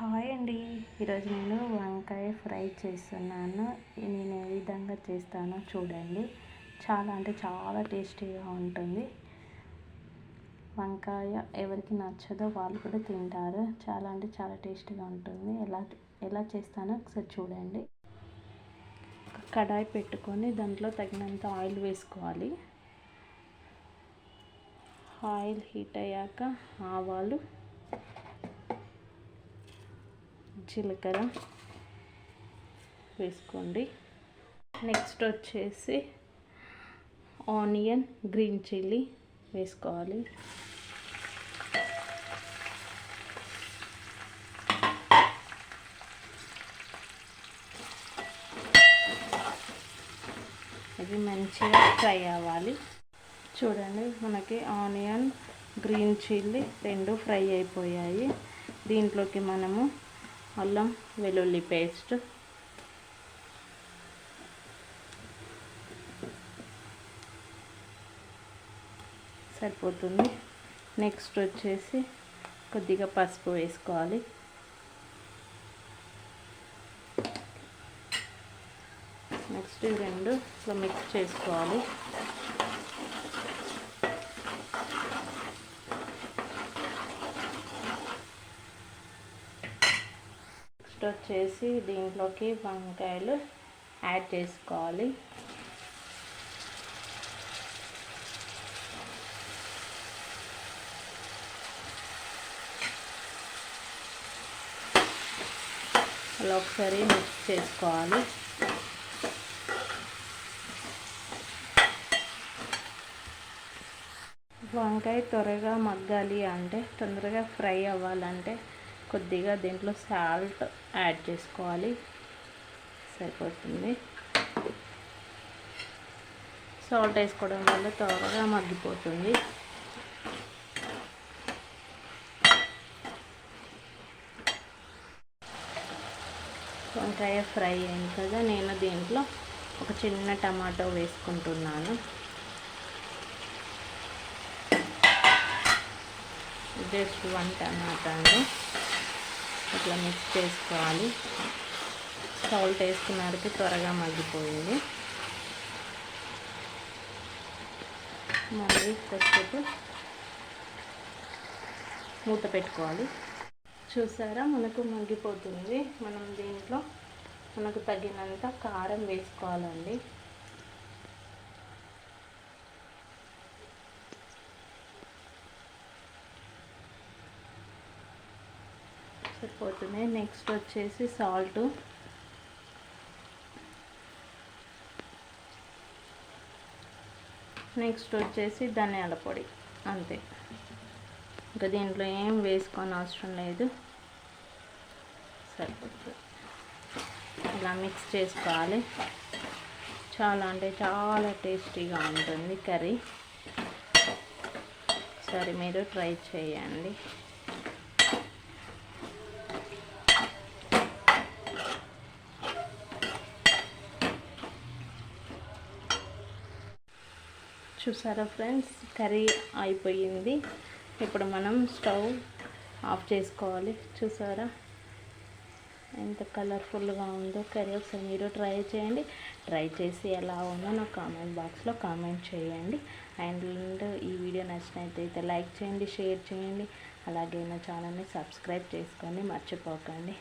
Hi అండి. ఈరోజు నేను వంకాయ ఫ్రై చేస్తున్నాను. నేను ఏ విధంగా చేస్తానో చూడండి. చాలా అంటే చాలా టేస్టీగా ఉంటుంది. వంకాయ ఎవరికి నచ్చదో వాళ్ళు కూడా తింటారు. చాలా అంటే చాలా టేస్టీగా ఉంటుంది. ఎలా ఎలా చేస్తానో ఒకసారి చూడండి. కడాయి పెట్టుకొని దాంట్లో తగినంత ఆయిల్ వేసుకోవాలి. ఆయిల్ హీట్ అయ్యాక ఆవాలు జీలకర్ర వేసుకోండి. నెక్స్ట్ వచ్చేసి ఆనియన్ గ్రీన్ చిల్లీ వేసుకోవాలి. అది మంచిగా ఫ్రై అవ్వాలి. చూడండి మనకి ఆనియన్ గ్రీన్ చిల్లీ రెండు ఫ్రై అయిపోయాయి. దీంట్లోకి మనము అల్లం వెల్లుల్లి పేస్ట్. సరిపోతుంది. నెక్స్ట్ వచ్చేసి కొద్దిగా పసుపు వేసుకోవాలి. నెక్స్ట్ రెండు మిక్స్ చేసుకోవాలి. నెక్స్ట్ వచ్చేసి దీంట్లోకి వంకాయలు యాడ్ చేసుకోవాలి. అలా ఒకసారి మిక్స్ చేసుకోవాలి. వంకాయ త్వరగా మగ్గాలి అంటే తొందరగా ఫ్రై అవ్వాలంటే కొద్దిగా దీంట్లో సాల్ట్ యాడ్ చేసుకోవాలి. సరిపోతుంది. సాల్ట్ వేసుకోవడం వల్ల త్వరగా మగ్గిపోతుంది. వంకాయ ఫ్రై అయింది కదా నేను దీంట్లో ఒక చిన్న టమాటో వేసుకుంటున్నాను. జస్ట్ వన్ టమాటాను. ఇట్లా మిక్స్ చేసుకోవాలి. సాల్ట్ వేసుకున్నారికి త్వరగా మగ్గిపోయింది. మళ్ళీ కొద్దిసేపు మూత పెట్టుకోవాలి. చూసారా? మనకు మగ్గిపోతుంది. మనం దీంట్లో మనకు తగినంత కారం వేసుకోవాలండి. సరిపోతుంది నెక్స్ట్ వచ్చేసి సాల్ట్. నెక్స్ట్ వచ్చేసి ధనియాల పొడి అంతే. ఇంకా దీంట్లో ఏం వేసుకొని అవసరం లేదు. సరిపోతుంది. ఇలా మిక్స్ చేసుకోవాలి. చాలా అంటే చాలా టేస్టీగా ఉంటుంది కర్రీ. సరే మీరు ట్రై చేయండి. చూసారా ఫ్రెండ్స్? కర్రీ అయిపోయింది. ఇప్పుడు మనం స్టవ్ ఆఫ్ చేసుకోవాలి. చూసారా? ఎంత కలర్ఫుల్గా ఉందో కర్రీ. ఒకసారి మీరు ట్రై చేయండి. ట్రై చేసి ఎలా ఉందో నాకు కామెంట్ బాక్స్లో కామెంట్ చేయండి. అండ్ ఈ వీడియో నచ్చినట్లయితే లైక్ చేయండి షేర్ చేయండి. అలాగే నా ఛానల్ని సబ్స్క్రైబ్ చేసుకోండి. మర్చిపోకండి.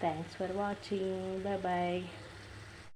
Thanks for watching. Bye bye.